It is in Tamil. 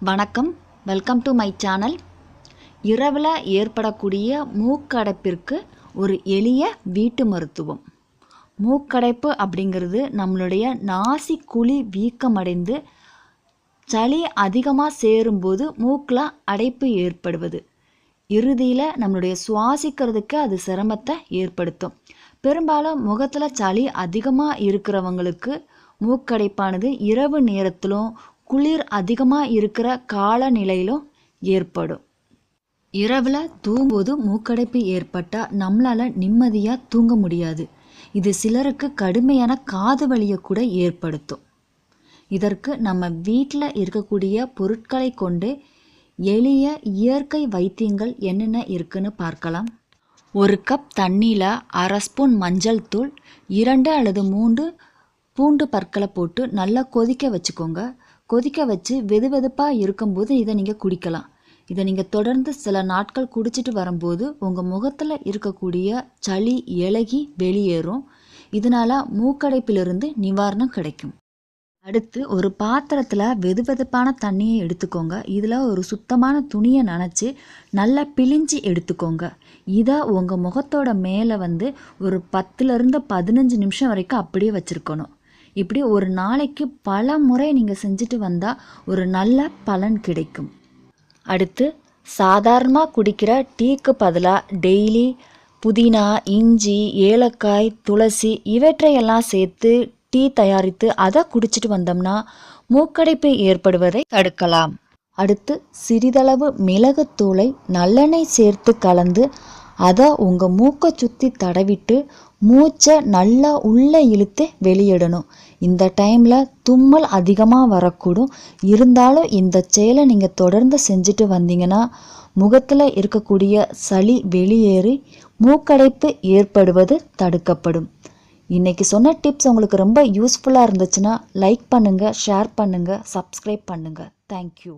வணக்கம். வெல்கம் டு மை சேனல் இரவில் ஏற்படக்கூடிய மூக்கடைப்பிற்கு ஒரு எளிய வீட்டு மருத்துவம். மூக்கடைப்பு அப்படிங்கிறது நம்மளுடைய நாசி குழி வீக்கமடைந்து சளி அதிகமாக சேரும்போது மூக்கில் அடைப்பு ஏற்படுவது. இறுதியில் நம்மளுடைய சுவாசிக்கிறதுக்கு அது சிரமத்தை ஏற்படுத்தும். பெரும்பாலும் முகத்தில் சளி அதிகமாக இருக்கிறவங்களுக்கு மூக்கடைப்பானது இரவு நேரத்திலும் குளிர் அதிகமாக இருக்கிற காலநிலையிலும் ஏற்படும். இரவில் தூங்கும்போது மூக்கடைப்பு ஏற்பட்டால் நம்மளால் நிம்மதியாக தூங்க முடியாது. இது சிலருக்கு கடுமையான காது வலியை கூட ஏற்படுத்தும். இதற்கு நம்ம வீட்டில் இருக்கக்கூடிய பொருட்களை கொண்டு எளிய இயற்கை வைத்தியங்கள் என்னென்ன இருக்குன்னு பார்க்கலாம். ஒரு கப் தண்ணியில் அரை ஸ்பூன் மஞ்சள் தூள் இரண்டு அல்லது மூன்று பூண்டு பற்களை போட்டு நல்லா கொதிக்க வச்சுக்கோங்க. கொதிக்க வச்சு வெது வெதுப்பாக இருக்கும்போது இதை நீங்கள் குடிக்கலாம். இதை நீங்கள் தொடர்ந்து சில நாட்கள் குடிச்சிட்டு வரும்போது உங்கள் முகத்தில் இருக்கக்கூடிய சளி இலகி வெளியேறும். இதனால் மூக்கடைப்பிலிருந்து நிவாரணம் கிடைக்கும். அடுத்து ஒரு பாத்திரத்தில் வெது வெதுப்பான தண்ணியை எடுத்துக்கோங்க. இதில் ஒரு சுத்தமான துணியை நனைச்சி நல்லா பிழிஞ்சு எடுத்துக்கோங்க. இதை உங்கள் முகத்தோட மேலே வந்து ஒரு பத்துலேருந்து பதினஞ்சு நிமிஷம் வரைக்கும் அப்படியே வச்சுருக்கணும். இப்படி ஒரு நாளைக்கு பல முறை நீங்கள் செஞ்சுட்டு வந்தால் ஒரு நல்ல பலன் கிடைக்கும். அடுத்து சாதாரணமாக குடிக்கிற டீக்கு பதிலாக டெய்லி புதினா இஞ்சி ஏலக்காய் துளசி இவற்றையெல்லாம் சேர்த்து டீ தயாரித்து அதை குடிச்சிட்டு வந்தோம்னா மூக்கடைப்பு ஏற்படுவதை தடுக்கலாம். அடுத்து சிறிதளவு மிளகுத்தூளை நல்லெண்ணெய் சேர்த்து கலந்து அதை உங்கள் மூக்கை சுற்றி தடவிட்டு மூச்சை நல்லா உள்ளே இழுத்து வெளியிடணும். இந்த டைமில் தும்மல் அதிகமாக வரக்கூடும். இருந்தாலும் இந்த செயலை நீங்கள் தொடர்ந்து செஞ்சுட்டு வந்தீங்கன்னா முகத்தில் இருக்கக்கூடிய சளி வெளியேறி மூக்கடைப்பு ஏற்படுவது தடுக்கப்படும். இன்றைக்கி சொன்ன டிப்ஸ் உங்களுக்கு ரொம்ப யூஸ்ஃபுல்லாக இருந்துச்சுன்னா லைக் பண்ணுங்கள் ஷேர் பண்ணுங்கள் சப்ஸ்கிரைப் பண்ணுங்கள் தேங்க்யூ